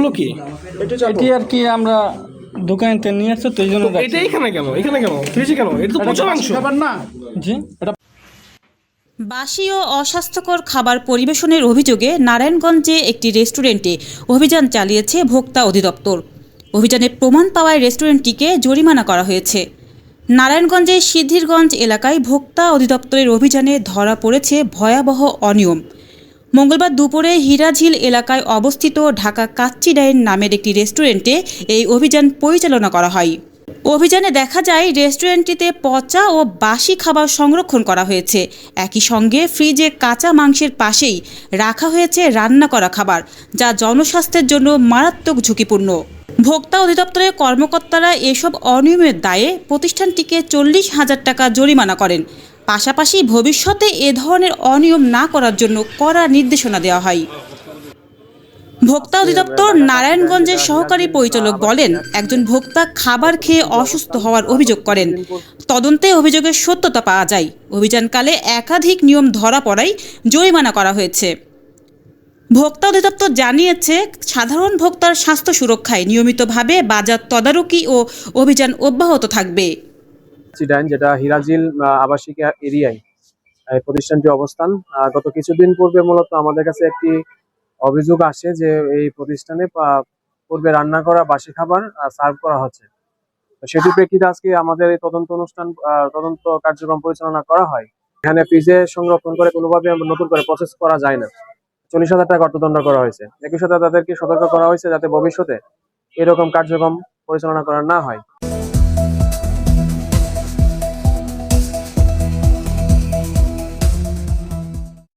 এগুলো কি? এটি আর কি আমরা দোকানতে নিয়ে আসছে তো এই জন্য এটা এখানে কেন? এখানে কেন? ফ্রিজে কেন? এটা তো পচা মাংস। খাবার না? জি। এটা বাসি ও অস্বাস্থ্যকর খাবার পরিবেশনের অভিযোগে নারায়ণগঞ্জে একটি রেস্টুরেন্টে অভিযান চালিয়েছে ভোক্তা অধিদপ্তর। অভিযানে প্রমাণ পাওয়ায় রেস্টুরেন্টটিকে জরিমানা করা হয়েছে। নারায়ণগঞ্জের সিদ্ধিরগঞ্জ এলাকায় ভোক্তা অধিদপ্তরের অভিযানে ধরা পড়েছে ভয়াবহ অনিয়ম। মঙ্গলবার দুপুরে হীরাঝিল এলাকায় অবস্থিত ঢাকা কাচ্চি ডাইন নামের একটি রেস্টুরেন্টে এই অভিযান পরিচালনা করা হয়। অভিযানে দেখা যায়, রেস্টুরেন্টটিতে পচা ও বাসি খাবার সংরক্ষণ করা হয়েছে। একই সঙ্গে ফ্রিজে কাঁচা মাংসের পাশেই রাখা হয়েছে রান্না করা খাবার, যা জনস্বাস্থ্যের জন্য মারাত্মক ঝুঁকিপূর্ণ। ভোক্তা অধিদপ্তরের কর্মকর্তারা এসব অনিয়মের দায়ে প্রতিষ্ঠানটিকে চল্লিশ হাজার টাকা জরিমানা করেন। পাশাপাশি ভবিষ্যতে এ ধরনের অনিয়ম না করার জন্য কড়া নির্দেশনা দেওয়া হয়। ভোক্তা অধিদপ্তর নারায়ণগঞ্জের সহকারী পরিচালক বলেন, একজন ভোক্তা খাবার খেয়ে অসুস্থ হওয়ার অভিযোগ করেন। তদন্তে অভিযোগের সত্যতা পাওয়া যায়। অভিযানকালে একাধিক নিয়ম ধরা পড়ায় জরিমানা করা হয়েছে। ভোক্তা অধিদপ্তর জানিয়েছে, সাধারণ ভোক্তার স্বাস্থ্য সুরক্ষায় নিয়মিতভাবে বাজার তদারকি ও অভিযান অব্যাহত থাকবে। চিডাইন যেটা হিরাজিল আবাসিক এরিয়ায় প্রতিষ্ঠানটি অবস্থান। গত কিছুদিন পূর্বে মূলত আমাদের কাছে একটি অভিযোগ আসে যে এই প্রতিষ্ঠানে পূর্বে রান্না করা বাসি খাবার সার্ভ করা হচ্ছে। সেটির প্রেক্ষিতে আজকে আমাদের এই তদন্ত অনুষ্ঠান তদন্ত কার্যক্রম পরিচালনা করা হয়। এখানে ফ্রিজে সংরক্ষণ করে কোনোভাবে নতুন করে প্রসেস করা যায় না। চল্লিশ হাজার টাকা অর্থদণ্ড করা হয়েছে। একই সাথে তাদেরকে সতর্ক করা হয়েছে যাতে ভবিষ্যতে এরকম কার্যক্রম পরিচালনা করা না হয়।